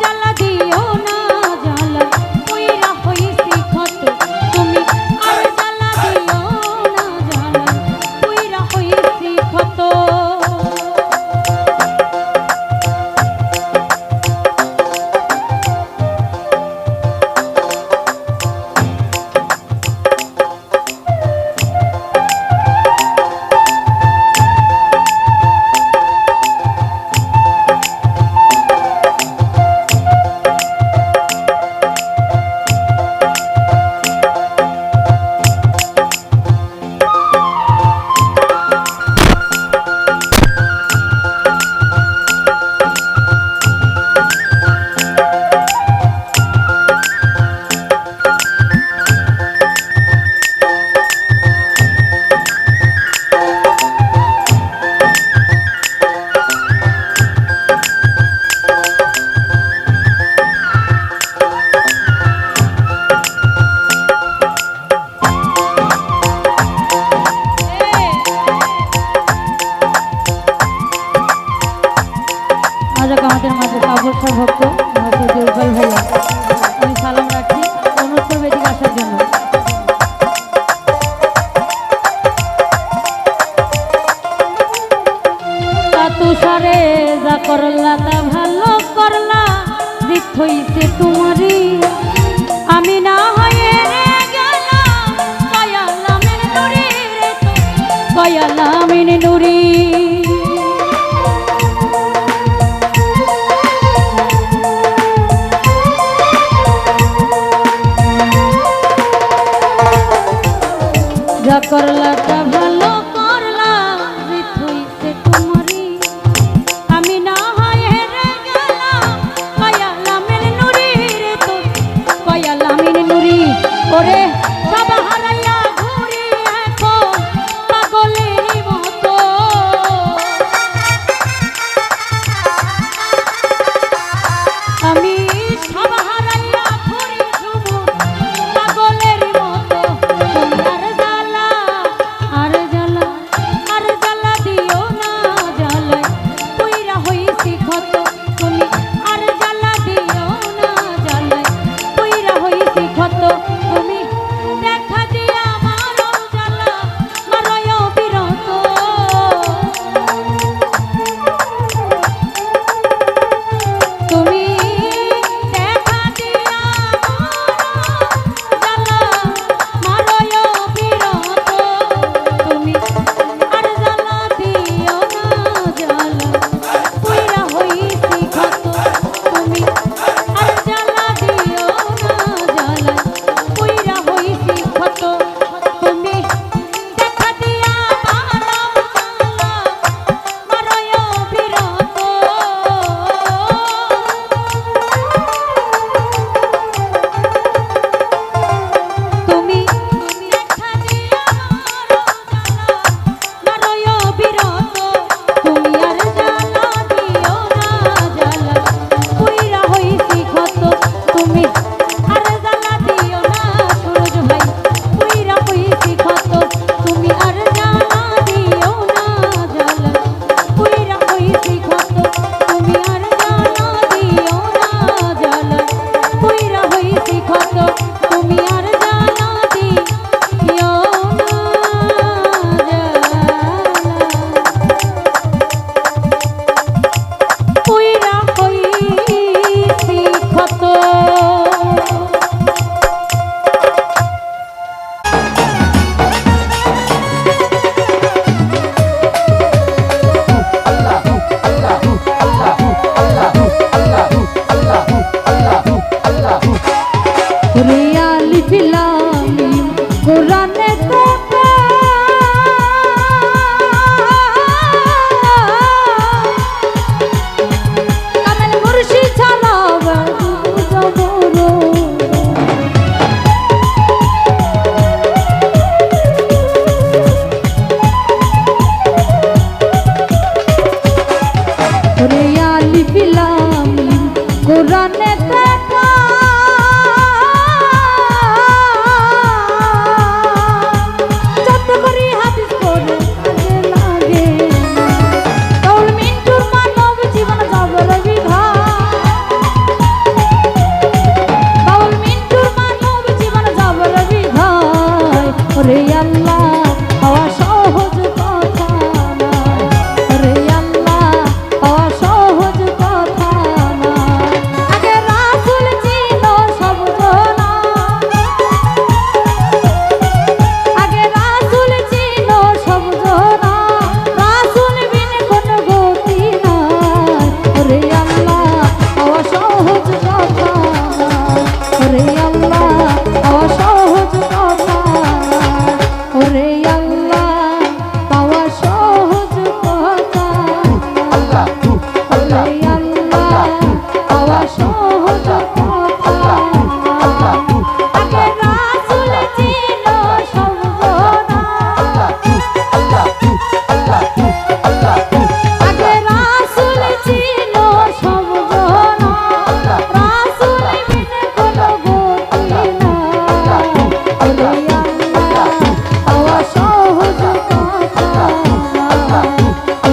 জ্বালা দিয়ে আমাদের অবসর ভক্ত মহাশয় জলবাই ভাইয়া আমি সালাম রাখছি অনুষ্ঠ বেদিক আসার জন্য। তুষারে যা করলা তা ভালো করলা দিত তোমারই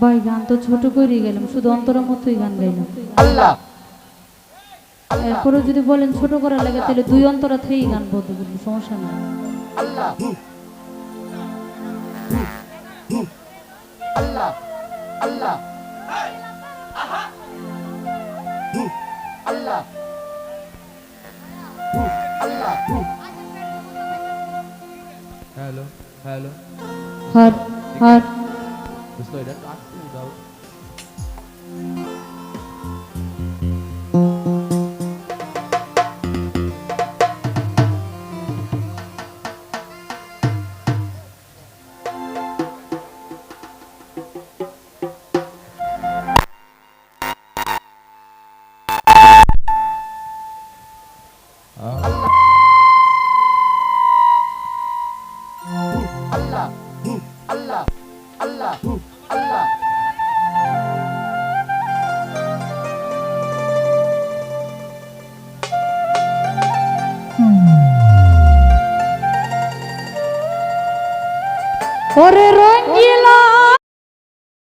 ভাই গান তো ছোট করে গেলাম শুধু অন্তরের মতোই গান গাইলাম। আল্লাহ! এরপরে যদি বলেন ছোট করার লাগে তাহলে দুই অন্তরা থেকেই গান বলতে বলব সমস্যা নেই। Allah! Allah! Allah! Allah! Allah! Hello hello. Har Har. rời đất đai đâu.